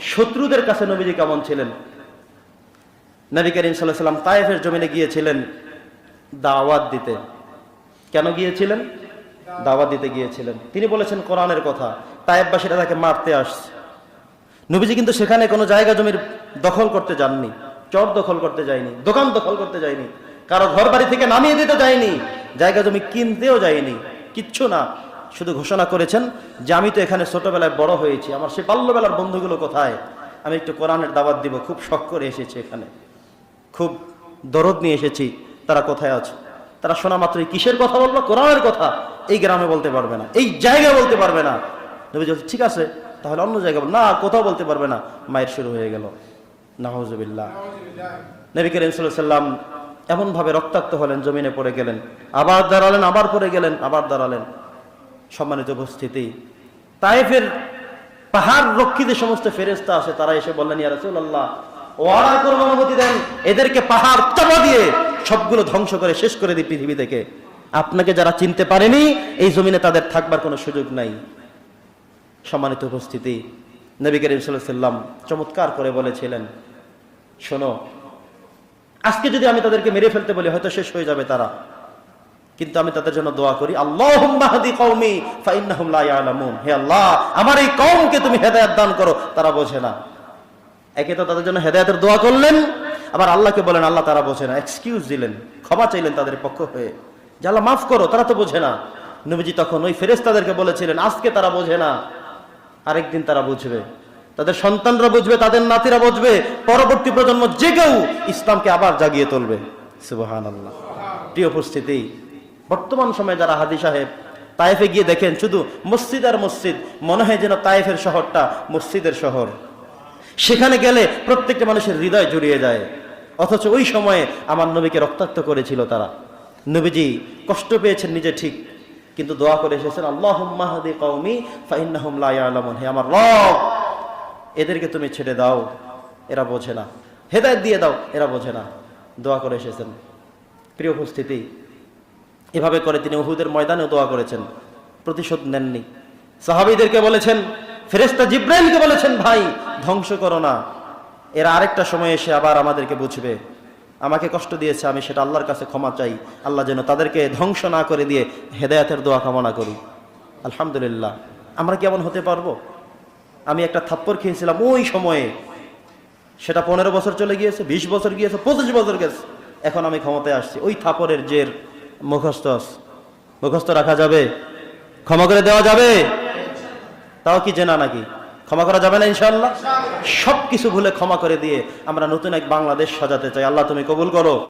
শত্রুদের কাছে নবীজি কেমন ছিলেন? নবী করিম সাল্লাম তায়েফের জমিনে গিয়েছিলেন দাওয়াত দিতে। কেন গিয়েছিলেন? দাওয়াত দিতে গিয়েছিলেন। তিনি বলেছেন, কোরআনের কথা। তায়েববাসীরা তাকে মারতে আসছে। নবীজি কিন্তু সেখানে কোনো জায়গা জমির দখল করতে যাননি, চর দখল করতে যায়নি, দোকান দখল করতে যায়নি, কারও ঘর বাড়ি থেকে নামিয়ে দিতে যায়নি, জায়গা জমি কিনতেও যায়নি, কিচ্ছু না। শুধু ঘোষণা করেছেন যে আমি তো এখানে ছোটবেলায় বড় হয়েছি। আমার সে বাল্যবেলার বন্ধুগুলো কোথায়? আমি একটু কোরআনের দাওয়াত দিব, খুব শখ করে এসেছি এখানে। খুব দরদ নিয়ে এসেছি, তারা কোথায় আছে? তারা শোনা মাত্রই কিসের কথা বলব কোরআনের কথা। এই গ্রামে বলতে পারবে না, এই জায়গায় বলতে পারবে না। ঠিক আছে, তাহলে অন্য জায়গায় না, কোথাও বলতে পারবে না। মায়ের শুরু হয়ে গেল। নাহজুবিল্লাহ নবী করিম সাল্লাম এমনভাবে রক্তাক্ত হলেন, জমিনে পড়ে গেলেন। আবার দাঁড়ালেন, আবার পড়ে গেলেন, আবার দাঁড়ালেন। সম্মানিত উপস্থিতি। তাইফের পাহাড় রক্ষী যে সমস্ত ফেরেস্তা আছে, তারা এসে বললেন, ইয়া অনুমতি দেন, এদেরকে পাহাড় চাপা দিয়ে সবগুলো ধ্বংস করে শেষ করে দিই পৃথিবী থেকে। আপনাকে যারা চিনতে পারেনি, এই জমিনে তাদের থাকবার কোনো সুযোগ নাই। সম্মানিত উপস্থিতি, নবী করিম সাল্লাম চমৎকার করে বলেছিলেন, শোনো, আজকে যদি আমি তাদেরকে মেরে ফেলতে বলি, হয়তো শেষ হয়ে যাবে তারা। কিন্তু আমি তাদের জন্য দোয়া করি কওমি ফাইন্নাহুম হে আল্লাহ, আমার এই কওমকে তুমি হেদায়েত দান করো। তারা বোঝে না। একে তো তাদের জন্য হেদায়েতের দোয়া করলেন, আবার আল্লাহকে বলেন, আল্লাহ তারা বোঝে না। এক্সকিউজ দিলেন, ক্ষমা চাইলেন তাদের পক্ষ হয়ে। যে আল্লাহ মাফ করো, তারা তো বোঝে না। নবীজি তখন ওই ফেরেস তাদেরকে বলেছিলেন, আজকে তারা বোঝে না। আরেকদিন তারা বুঝবে। তাদের সন্তানরা বুঝবে, তাদের নাতিরা বুঝবে। পরবর্তী প্রজন্ম যে কেউ ইসলামকে আবার জাগিয়ে তুলবে। সুবহান আল্লাহ প্রিয় উপস্থিতি বর্তমান সময়ে যারা হাদি সাহেব তাইফে গিয়ে দেখেন শুধু মসজিদ আর মসজিদ, মনে হয় যেন তাইফের শহরটা মসজিদের শহর। সেখানে গেলে প্রত্যেকটা মানুষের হৃদয় জুড়িয়ে যায়। অথচ ওই সময়ে আমার নবীকে রক্তাক্ত করেছিল তারা। নবীজি কষ্ট পেয়েছেন নিজে ঠিক, কিন্তু দোয়া করে এসেছেন আল্লাহ মাহাদি কৌমি ফাইন্নাহুম লা ইয়ালামুন। হে আমার এদেরকে তুমি ছেড়ে দাও, এরা বোঝে না। হেদায়েত দিয়ে দাও, এরা বোঝে না। দোয়া করে এসেছেন। প্রিয় উপস্থিতি এভাবে করে তিনি উহুদের ময়দানেও দোয়া করেছেন, প্রতিশোধ নেননি। সাহাবিদেরকে বলেছেন ফেরেস্তা জিব্রাইলকে বলেছেন, ভাই, ধ্বংস করো না। এরা আরেকটা সময় এসে আবার আমাদেরকে বুঝবে। আমাকে কষ্ট দিয়েছে, আমি সেটা আল্লাহর কাছে ক্ষমা চাই। আল্লাহ যেন তাদেরকে ধ্বংস না করে দিয়ে হেদায়াতের দোয়া কামনা করি। আলহামদুলিল্লাহ। আমরা কেমন হতে পারব? আমি একটা থাপ্পর খেয়েছিলাম ওই সময়ে। সেটা পনেরো বছর চলে গিয়েছে, বিশ বছর গিয়েছে, পঁচিশ বছর গেছে। এখন আমি ক্ষমতায় আসছি। ওই থাপরের জের মুখস্থ মুখস্থ রাখা যাবে। ক্ষমা করে দেওয়া যাবে। তাও কি জেনা নাকি? ক্ষমা করা যাবে না ইনশাল্লাহ সব কিছু ভুলে ক্ষমা করে দিয়ে আমরা নতুন এক বাংলাদেশ সাজাতে চাই। আল্লাহ তুমি কবুল করো।